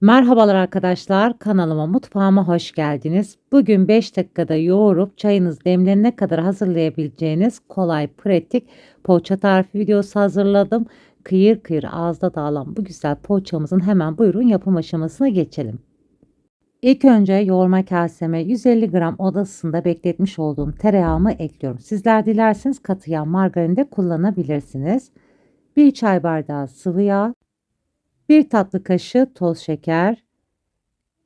Merhabalar arkadaşlar, kanalıma, mutfağıma hoş geldiniz. Bugün 5 dakikada yoğurup çayınız demlenene kadar hazırlayabileceğiniz kolay, pratik poğaça tarifi videosu hazırladım. Kıyır kıyır ağızda dağılan bu güzel poğaçamızın hemen buyurun yapım aşamasına geçelim. İlk önce yoğurma kaseme 150 gram oda ısısında bekletmiş olduğum tereyağımı ekliyorum. Sizler dilerseniz katı yağ margarin de kullanabilirsiniz. 1 çay bardağı sıvı yağ, 1 tatlı kaşığı toz şeker,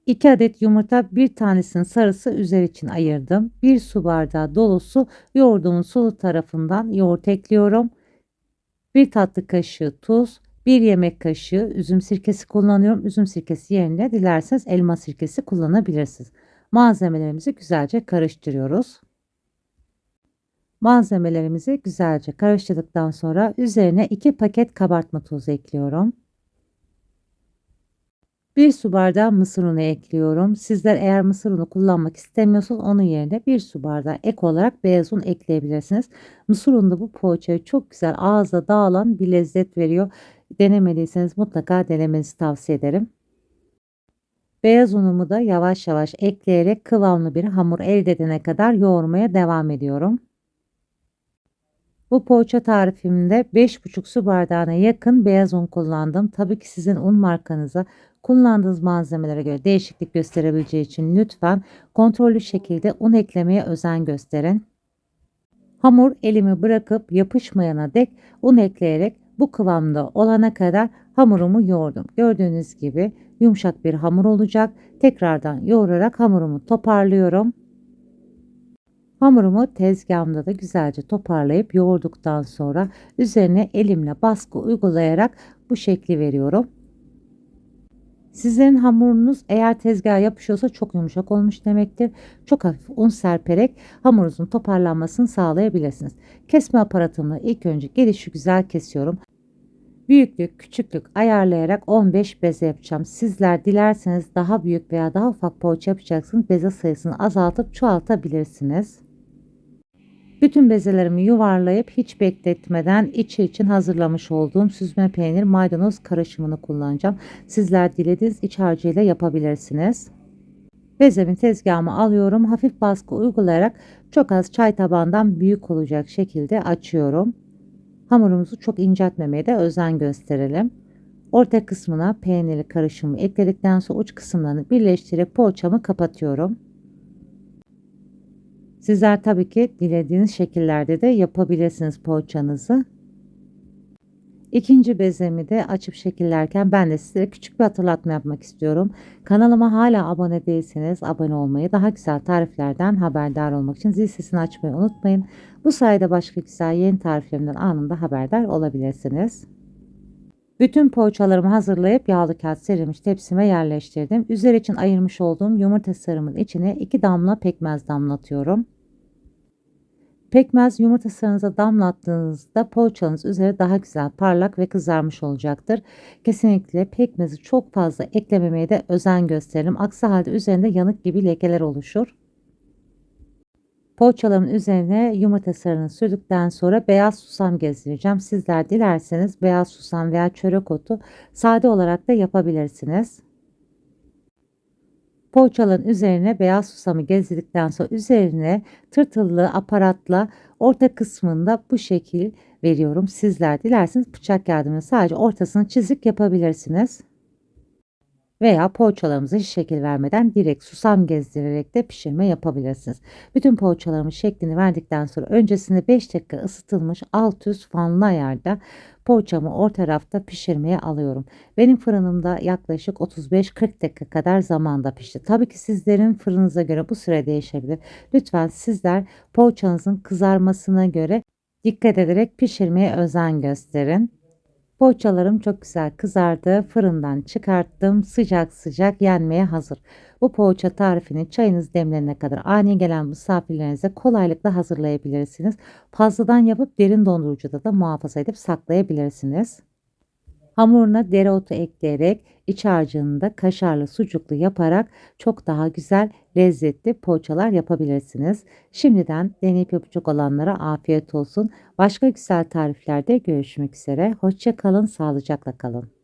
2 adet yumurta, bir tanesinin sarısı üzeri için ayırdım. 1 su bardağı dolusu yoğurdumun sulu tarafından yoğurt ekliyorum. 1 tatlı kaşığı tuz, 1 yemek kaşığı üzüm sirkesi kullanıyorum. Üzüm sirkesi yerine dilerseniz elma sirkesi kullanabilirsiniz. Malzemelerimizi güzelce karıştırıyoruz. Malzemelerimizi güzelce karıştırdıktan sonra üzerine 2 paket kabartma tozu ekliyorum. 1 su bardağı mısır unu ekliyorum. Sizler eğer mısır unu kullanmak istemiyorsanız onun yerine 1 su bardağı ek olarak beyaz un ekleyebilirsiniz. Mısır unu da bu poğaçaya çok güzel ağızda dağılan bir lezzet veriyor. Denemediyseniz mutlaka denemenizi tavsiye ederim. Beyaz unumu da yavaş yavaş ekleyerek kıvamlı bir hamur elde edene kadar yoğurmaya devam ediyorum. Bu poğaça tarifimde 5,5 su bardağına yakın beyaz un kullandım. Tabii ki sizin un markanıza kullandığınız malzemelere göre değişiklik gösterebileceği için lütfen kontrollü şekilde un eklemeye özen gösterin. Hamur elimi bırakıp yapışmayana dek un ekleyerek bu kıvamda olana kadar hamurumu yoğurdum. Gördüğünüz gibi yumuşak bir hamur olacak. Tekrardan yoğurarak hamurumu toparlıyorum. Hamurumu tezgahımda da güzelce toparlayıp yoğurduktan sonra üzerine elimle baskı uygulayarak bu şekli veriyorum. Sizlerin hamurunuz eğer tezgaha yapışıyorsa çok yumuşak olmuş demektir. Çok hafif un serperek hamurunuzun toparlanmasını sağlayabilirsiniz. Kesme aparatımla ilk önce gelişi güzel kesiyorum. Büyüklük, küçüklük ayarlayarak 15 beze yapacağım. Sizler dilerseniz daha büyük veya daha ufak poğaça yapacaksınız. Beze sayısını azaltıp çoğaltabilirsiniz. Bütün bezelerimi yuvarlayıp hiç bekletmeden içi için hazırlamış olduğum süzme peynir maydanoz karışımını kullanacağım. Sizler dilediğiniz iç harcıyla yapabilirsiniz. Bezemi tezgahıma alıyorum. Hafif baskı uygulayarak çok az çay tabağından büyük olacak şekilde açıyorum. Hamurumuzu çok inceltmemeye de özen gösterelim. Orta kısmına peynirli karışımı ekledikten sonra uç kısımlarını birleştirip poğaçamı kapatıyorum. Sizler tabii ki dilediğiniz şekillerde de yapabilirsiniz poğaçanızı. İkinci bezemi de açıp şekillerken ben de size küçük bir hatırlatma yapmak istiyorum. Kanalıma hala abone değilseniz abone olmayı, daha güzel tariflerden haberdar olmak için zil sesini açmayı unutmayın. Bu sayede başka güzel yeni tariflerimden anında haberdar olabilirsiniz. Bütün poğaçalarımı hazırlayıp yağlı kağıt serilmiş tepsime yerleştirdim. Üzeri için ayırmış olduğum yumurta sarımın içine 2 damla pekmez damlatıyorum. Pekmez yumurta sarınıza damlattığınızda poğaçanız üzeri daha güzel parlak ve kızarmış olacaktır. Kesinlikle pekmezi çok fazla eklememeye de özen gösterelim. Aksi halde üzerinde yanık gibi lekeler oluşur. Poğaçaların üzerine yumurta sarını sürdükten sonra beyaz susam gezdireceğim. Sizler dilerseniz beyaz susam veya çörek otu sade olarak da yapabilirsiniz. Poğaçaların üzerine beyaz susamı gezdirdikten sonra üzerine tırtıllı aparatla orta kısmında bu şekil veriyorum. Sizler dilerseniz bıçak yardımıyla sadece ortasını çizik yapabilirsiniz. Veya poğaçalarımıza hiç şekil vermeden direkt susam gezdirerek de pişirme yapabilirsiniz. Bütün poğaçalarımın şeklini verdikten sonra öncesinde 5 dakika ısıtılmış alt üst fanlı ayarda poğaçamı orta tarafta pişirmeye alıyorum. Benim fırınımda yaklaşık 35-40 dakika kadar zamanda pişti. Tabii ki sizlerin fırınıza göre bu süre değişebilir. Lütfen sizler poğaçanızın kızarmasına göre dikkat ederek pişirmeye özen gösterin. Poğaçalarım çok güzel kızardı. Fırından çıkarttım. Sıcak sıcak yenmeye hazır. Bu poğaça tarifini çayınız demlenene kadar ani gelen misafirlerinize kolaylıkla hazırlayabilirsiniz. Fazladan yapıp derin dondurucuda da muhafaza edip saklayabilirsiniz. Hamuruna dereotu ekleyerek iç harcını da kaşarlı sucuklu yaparak çok daha güzel lezzetli poğaçalar yapabilirsiniz. Şimdiden deneyip yapacak olanlara afiyet olsun. Başka güzel tariflerde görüşmek üzere. Hoşça kalın, sağlıcakla kalın.